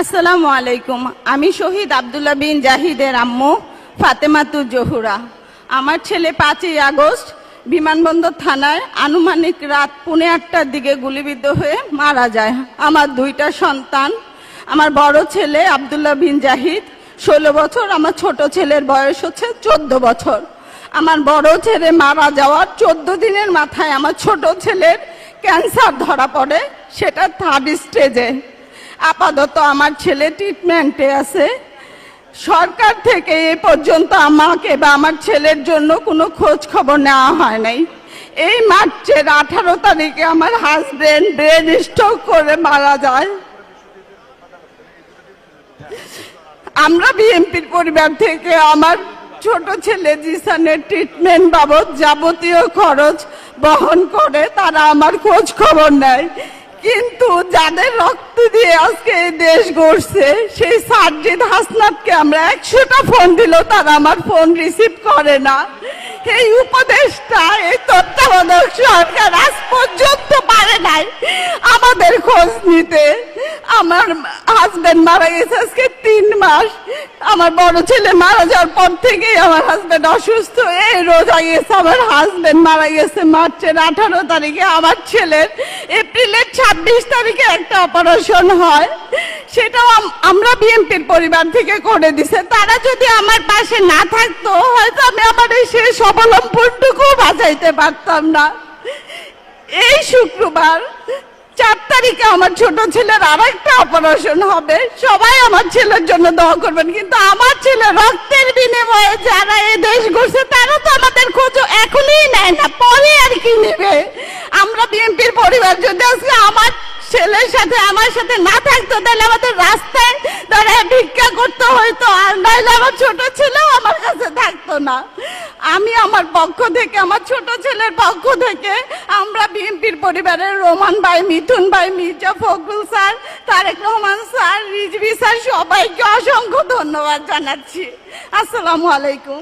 আসসালামু আলাইকুম। আমি শহীদ আবদুল্লাহ বিন জাহিদের আম্মু ফাতেমাতুর জহুরা। আমার ছেলে পাঁচই আগস্ট বিমানবন্দর থানায় আনুমানিক রাত পৌনে আটটার দিকে গুলিবিদ্ধ হয়ে মারা যায়। আমার দুইটা সন্তান, আমার বড় ছেলে আবদুল্লাহ বিন জাহিদ, ষোলো বছর। আমার ছোট ছেলের বয়স হচ্ছে চোদ্দ বছর। আমার বড় ছেলে মারা যাওয়ার চোদ্দ দিনের মাথায় আমার ছোট ছেলের ক্যান্সার ধরা পড়ে, সেটা থার্ড স্টেজে। আপাতত আমার ছেলে ট্রিটমেন্টে আছে। সরকার থেকে এ পর্যন্ত আমাকে বা আমার ছেলের জন্য কোনো খোঁজ খবর নেওয়া হয় নাই। এই মার্চের আঠারো তারিখে আমার হাজবেন্ড ব্রেন স্ট্রোক করে মারা যায়। আমরা বিএনপির পরিবার থেকে আমার ছোট ছেলে জিসানের ট্রিটমেন্ট বাবদ যাবতীয় খরচ বহন করে তারা আমার খোঁজ খবর নেয়। কিন্তু যাদের রক্ত দিয়ে আজকে এই দেশ গড়ছে, সেই সার্জিদ হাসনাতকে আমরা একশোটা ফোন দিল তারা আমার ফোন রিসিভ করে না। এই উপদেশটা, এই তত্ত্বাবধায়ক সরকার আজ পর্যন্ত পারে নাই। আমাদের খোঁজ নিতে। আমার হাজবেন্ড মারা গেছে আজকে তিন মাস। আমার বড় ছেলে মারা যাওয়ার পর থেকেই আমার হাজবেন্ড অসুস্থ। এই রোজা গেছে আমার হাজবেন্ড মারা গেছে মার্চের আঠারো তারিখে। আমার ছেলের এপ্রিলের ছাব্বিশ তারিখে একটা অপারেশন হয়। সেটাও আম- আমরা বিএনপির পরিবার থেকে করে দিছে। তারা যদি আমার পাশে না থাকতো, হয়তো আমি আমার এই শেষ অবলম্বনটুকু বাঁচাইতে পারতাম না। এই শুক্রবার চার তারিখে আমার ছোট ছেলের আর একটা অপারেশন হবে। সবাই আমার ছেলের জন্য দোয়া করবেন, কিন্তু আমার ছেলে রক্তের বিনিময়ে যারা এই দেশ ঘুরছে তারা তো আমাদের খোঁজ এখনই নেয় না, পরে আর কি নেবে। আমরা বিএনপির পরিবার যদি আজকে আমার ছেলের সাথে আমার সাথে না থাকতো, তাহলে আমাদের রাস্তায় দাঁড়ায় ভিক্ষা করতে হয়তো আর নাইলে আমার ছোট ছেলেও আমার কাছে থাকতো না। আমি আমার পক্ষ থেকে, আমার ছোট ছেলের পক্ষ থেকে, আমরা বিএনপির পরিবারের রোমান ভাই, মিথুন ভাই, Mirza Fakhrul sir, Tarek Rahman sir, Rizvi sir, সবাইকে অসংখ্য ধন্যবাদ জানাচ্ছি। আসসালামু আলাইকুম।